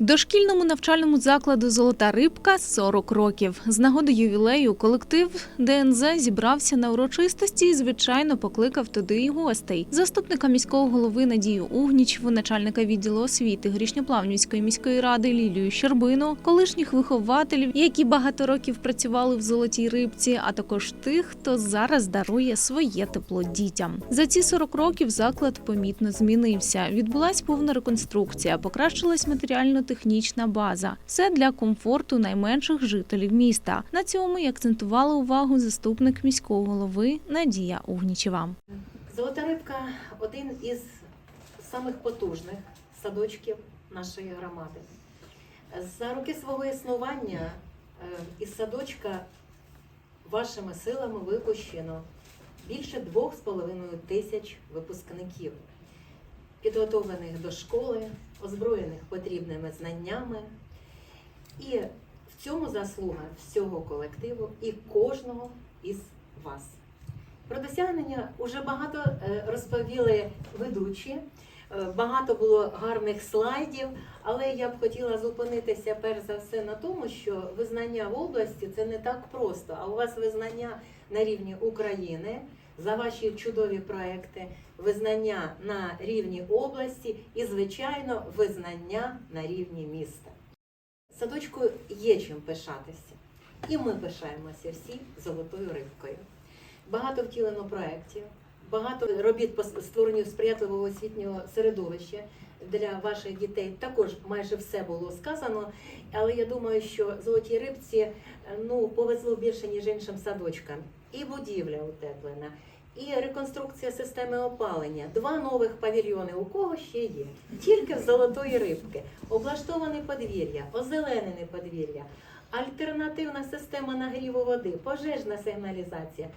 Дошкільному навчальному закладу Золота рибка 40 років. З нагоди ювілею колектив ДНЗ зібрався на урочистості і, звичайно, покликав туди і гостей. Заступника міського голови Надію Угнічеву, начальника відділу освіти Грішньоплавнівської міської ради Лілію Щербину, колишніх вихователів, які багато років працювали в золотій рибці, а також тих, хто зараз дарує своє тепло дітям. За ці 40 років заклад помітно змінився. Відбулась повна реконструкція, покращилась матеріально-технічна база. Все для комфорту найменших жителів міста. На цьому й акцентувала увагу заступник міського голови Надія Угнічева. Золота рибка один із самих потужних садочків нашої громади. За роки свого існування е, із садочка вашими силами випущено більше 2,5 тисяч випускників, підготовлених до школи, озброєних потрібними знаннями. І в цьому заслуга всього колективу і кожного із вас. Про досягнення вже багато е, розповіли ведучі, багато було гарних слайдів, але я б хотіла зупинитися перш за все на тому, що визнання в області це не так просто. А у вас визнання на рівні України за ваші чудові проекти, визнання на рівні області і, звичайно, визнання на рівні міста. Садочку є чим пишатися, і ми пишаємося всі золотою рибкою багато втілено проєктів, багато робіт по створенню сприятливого освітнього середовища для ваших дітей. Також майже все було сказано. Але я думаю, що золотій рибці е, ну повезло більше ніж іншим садочкам. І будівля утеплена, і реконструкція системи опалення. Два нових павільйони. У кого ще є? Тільки в золотої рибки, облаштоване подвір'я, озеленене подвір'я. Альтернативна система нагріву води, пожежна сигналізація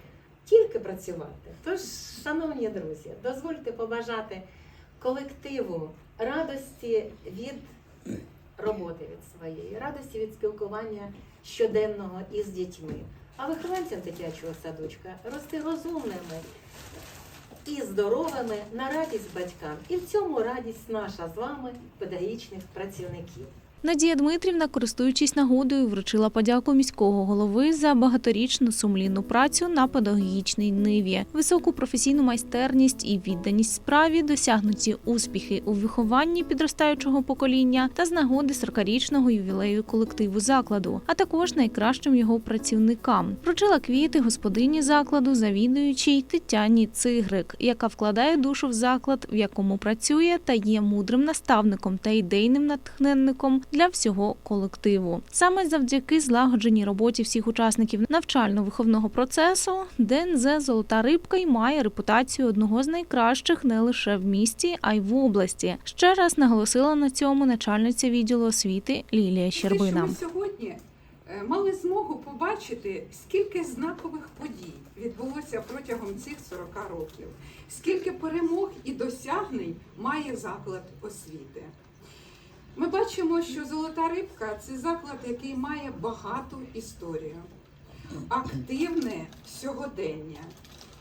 тільки працювати. Тож, шановні друзі, дозвольте побажати колективу радості від роботи від своєї, радості від спілкування щоденного із дітьми. А вихованцям дитячого садочка рости розумними і здоровими на радість батькам. І в цьому радість наша з вами, педагогічних працівників. Надія Дмитрівна, користуючись нагодою, вручила подяку міського голови за багаторічну сумлінну працю на педагогічній ниві, високу професійну майстерність і відданість справі, досягнуті успіхи у вихованні підростаючого покоління та з нагоди 40-річного ювілею колективу закладу, а також найкращим його працівникам. Вручила квіти господині закладу, завідуючій Тетяні Цигрик, яка вкладає душу в заклад, в якому працює, та є мудрим наставником та ідейним натхненником для всього колективу. Саме завдяки злагодженій роботі всіх учасників навчально-виховного процесу ДНЗ Золота рибка й має репутацію одного з найкращих не лише в місті, а й в області. Ще раз наголосила на цьому начальниця відділу освіти Лілія Щербина. Ми сьогодні е, мали змогу побачити, скільки знакових подій відбулося протягом цих 40 років, скільки перемог і досягнень має заклад освіти. Ми бачимо, що Золота рибка це заклад, який має багату історію, активне сьогодення.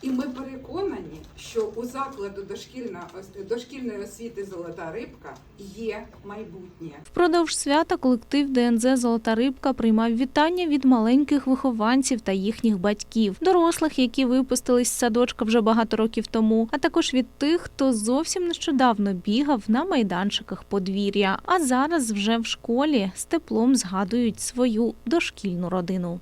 І ми переконані, що у закладу дошкільна, дошкільної освіти Золота рибка є майбутнє. Впродовж свята колектив ДНЗ Золота рибка приймав вітання від маленьких вихованців та їхніх батьків, дорослих, які випустились з садочка вже багато років тому, а також від тих, хто зовсім нещодавно бігав на майданчиках подвір'я, а зараз вже в школі з теплом згадують свою дошкільну родину.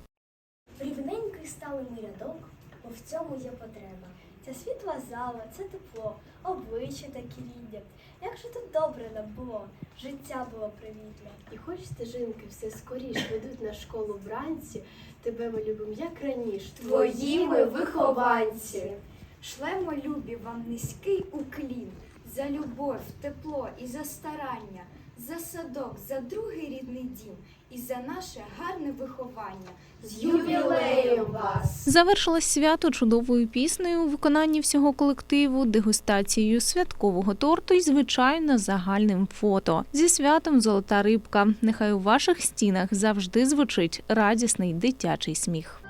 Цьому є потреба. Ця світла зала, це тепло, обличчя такі рідні. Як же тут добре нам було, життя було привітне. І хоч стежинки все скоріш ведуть на школу вранці, тебе ми любимо як раніше, Твоїми вихованці. Шлемо любі вам низький уклін за любов, тепло і за старання, за садок, за другий рідний дім і за наше гарне виховання. З ювілеєм вас! Завершилось свято чудовою піснею у виконанні всього колективу, дегустацією святкового торту і, звичайно, загальним фото. Зі святом Золота рибка. Нехай у ваших стінах завжди звучить радісний дитячий сміх.